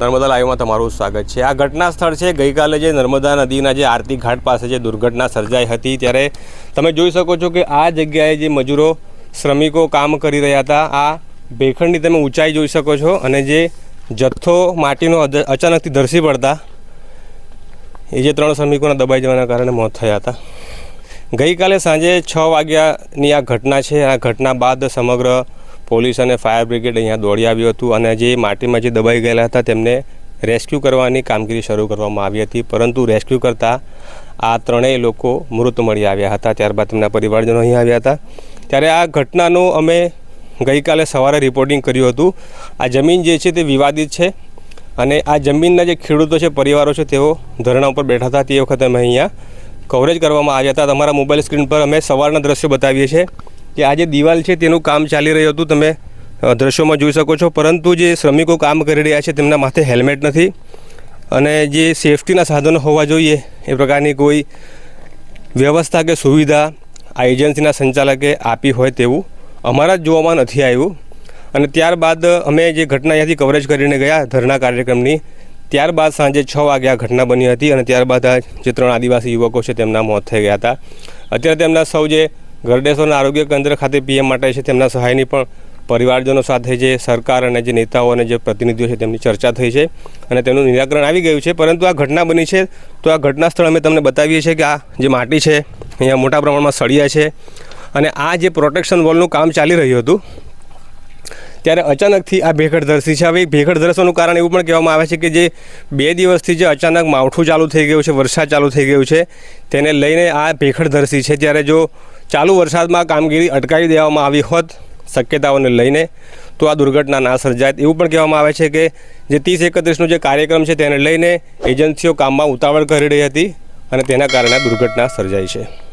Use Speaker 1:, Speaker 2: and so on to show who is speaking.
Speaker 1: નર્મદા લાઈવમાં તમારું સ્વાગત છે. આ ઘટના સ્થળ છે. ગઈકાલે જે નર્મદા નદીના જે આરતી ઘાટ પાસે જે દુર્ઘટના સર્જાઈ હતી ત્યારે તમે જોઈ શકો છો કે આ જગ્યાએ જે મજૂરો, શ્રમિકો કામ કરી રહ્યા હતા, આ ભેખંડની તમે ઊંચાઈ જોઈ શકો છો અને જે જથ્થો માટીનો અચાનકથી ધરસી પડતા, એ જે ત્રણ શ્રમિકોના દબાઈ જવાના કારણે મોત થયા હતા. ગઈકાલે સાંજે છ વાગ્યાની આ ઘટના છે. આ ઘટના બાદ સમગ્ર પોલીસ અને ફાયર બ્રિગેડ અહીંયા દોડી આવ્યું હતું અને જે માટીમાં જે દબાઈ ગયેલા હતા તેમને રેસ્ક્યુ કરવાની કામગીરી શરૂ કરવામાં આવી હતી. પરંતુ રેસ્ક્યુ કરતાં આ ત્રણેય લોકો મૃત મળી આવ્યા હતા. ત્યારબાદ તેમના પરિવારજનો અહીં આવ્યા હતા. ત્યારે આ ઘટનાનું અમે ગઈકાલે સવારે રિપોર્ટિંગ કર્યું હતું. આ જમીન જે છે તે વિવાદિત છે અને આ જમીનના જે ખેડૂતો છે, પરિવારો છે તેઓ ધરણા ઉપર બેઠા હતા. તે વખતે અમે અહીંયા કવરેજ કરવામાં આવ્યા હતા. તમારા મોબાઈલ સ્ક્રીન પર અમે સવારના દ્રશ્યો બતાવીએ છીએ. કે આ જે દિવાલ છે તેનું કામ ચાલી રહ્યું હતું. તમે દ્રશ્યોમાં જોઈ શકો છો. પરંતુ જે શ્રમિકો કામ કરી રહ્યા છે તેમના માથે હેલ્મેટ નથી. અને જે સેફટીના સાધનો હોવા જોઈએ, એ પ્રકારની કોઈ વ્યવસ્થા કે સુવિધા આ એજન્સીના સંચાલકે આપી હોય તેવું અમારા જ જોવામાં નથી આવ્યું. અને ત્યારબાદ અમે જે ઘટના અહીંયાથી કવરેજ કરીને ગયા ધરણા કાર્યક્રમની, ત્યારબાદ સાંજે છ વાગે આ ઘટના બની હતી અને ત્યારબાદ આ જે ત્રણ આદિવાસી યુવકો છે તેમના મોત થઈ ગયા હતા. અત્યારે તેમના સૌ જે ગરડેશ્વરના આરોગ્ય કેન્દ્ર ખાતે પીએમ માટે છે. તેમના સહાયની પણ પરિવારજનો સાથે જે સરકાર અને જે નેતાઓ અને જે પ્રતિનિધિઓ છે તેમની ચર્ચા થઈ છે અને તેનું નિરાકરણ આવી ગયું છે. પરંતુ આ ઘટના બની છે. તો આ ઘટના સ્થળ અમે તમને બતાવીએ છીએ કે આ જે માટી છે, અહીંયા મોટા પ્રમાણમાં સળિયા છે અને આ જે પ્રોટેક્શન વોલનું કામ ચાલી રહ્યું હતું ત્યારે અચાનકથી આ ભેખડ ધરસી છે. હવે ભેખડ ધરસવાનું કારણ એવું પણ કહેવામાં આવે છે કે જે બે દિવસથી જે અચાનક માવઠું ચાલુ થઈ ગયું છે, વરસાદ ચાલુ થઈ ગયું છે, તેને લઈને આ ભેખડ ધરસી છે. ત્યારે જો ચાલુ વરસાદમાં કામગીરી અટકાવી દેવામાં આવી હોત, શક્યતાઓને લઈને, તો આ દુર્ઘટના ના સર્જાય. એવું પણ કહેવામાં આવે છે કે જે ત્રીસ એકત્રીસનો જે કાર્યક્રમ છે, તેને લઈને એજન્સીઓ કામમાં ઉતાવળ કરી રહી હતી અને તેના કારણે દુર્ઘટના સર્જાઈ છે.